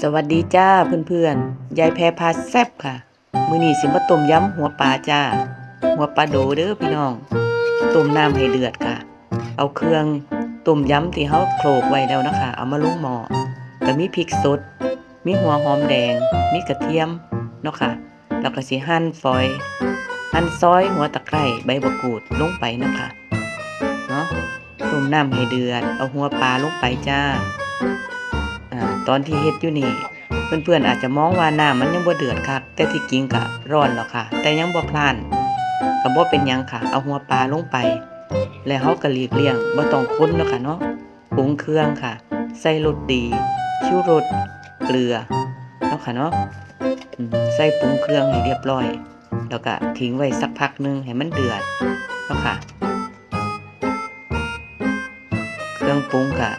สวัสดีจ้าเพื่อนๆ ยายแพรพาแซบค่ะ มือนี้สิมาต้มยำหัวปลาจ้า หัวปลาโดเด้อพี่น้อง ต้มน้ำให้เดือดค่ะ เอาเครื่องต้มยำที่เฮาโขลกไว้แล้วนะคะ เอามาลงหม้อก็มีพริกสด มีหัวหอมแดง มีกระเทียมเนาะค่ะ แล้วก็สิหั่นฝอย หั่นซอยหัวตะไคร้ใบมะกรูดลงไปนะคะ เนาะ ต้มน้ำให้เดือด เอาหัวปลาลงไปจ้า ตอนที่เฮ็ดอยู่นี่เพื่อนๆอาจจะมองว่าน้ำมันยังบ่เดือดคักแต่ที่จริงก็ร้อนแล้วค่ะ แต่ยังบ่พล่านก็บ่เป็นหยังค่ะ เอาหัวปลาลงไป แล้วเฮาก็หลีกเลี่ยงบ่ต้องค้นเนาะค่ะเนาะปรุงเครื่องค่ะ ใส่รสดีชูรสเกลือเนาะค่ะเนาะใส่ปรุงเครื่องให้เรียบร้อย แล้วก็ทิ้งไว้สักพักหนึงให้มันเดือดเนาะค่ะ เครื่องปรุงก็อ่า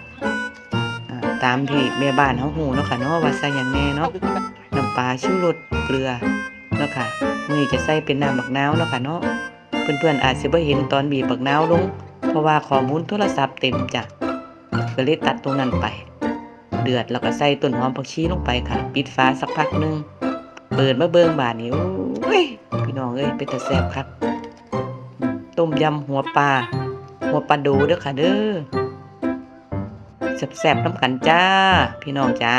ตามที่แม่บ้านเฮาฮู้เนาะค่ะเนาะว่าใส่หยังแน่เนาะน้ำปลาชูรสเกลือเนาะค่ะมื้อนี้จะใส่เป็นน้ำบักนาวเนาะค่ะเนาะเพื่อนๆอาจสิบ่เห็นตอนบีบบักนาวลง เพราะว่าข้อมูลโทรศัพท์เต็มจ้ะก็เลยตัดตรงนั้นไป เดือดแล้วก็ใส่ต้นหอมผักชีลงไปค่ะ ปิดฝาสักพักหนึงเปิดมาเบิ่งบาดนี้โอ้ยพี่น้องเอ้ยเป็นตาแซ่บครับต้มยำหัวปลาหัวปลาดูเด้อค่ะเด้อ แซ่บๆน้ำกันจ้า พี่น้องจ้า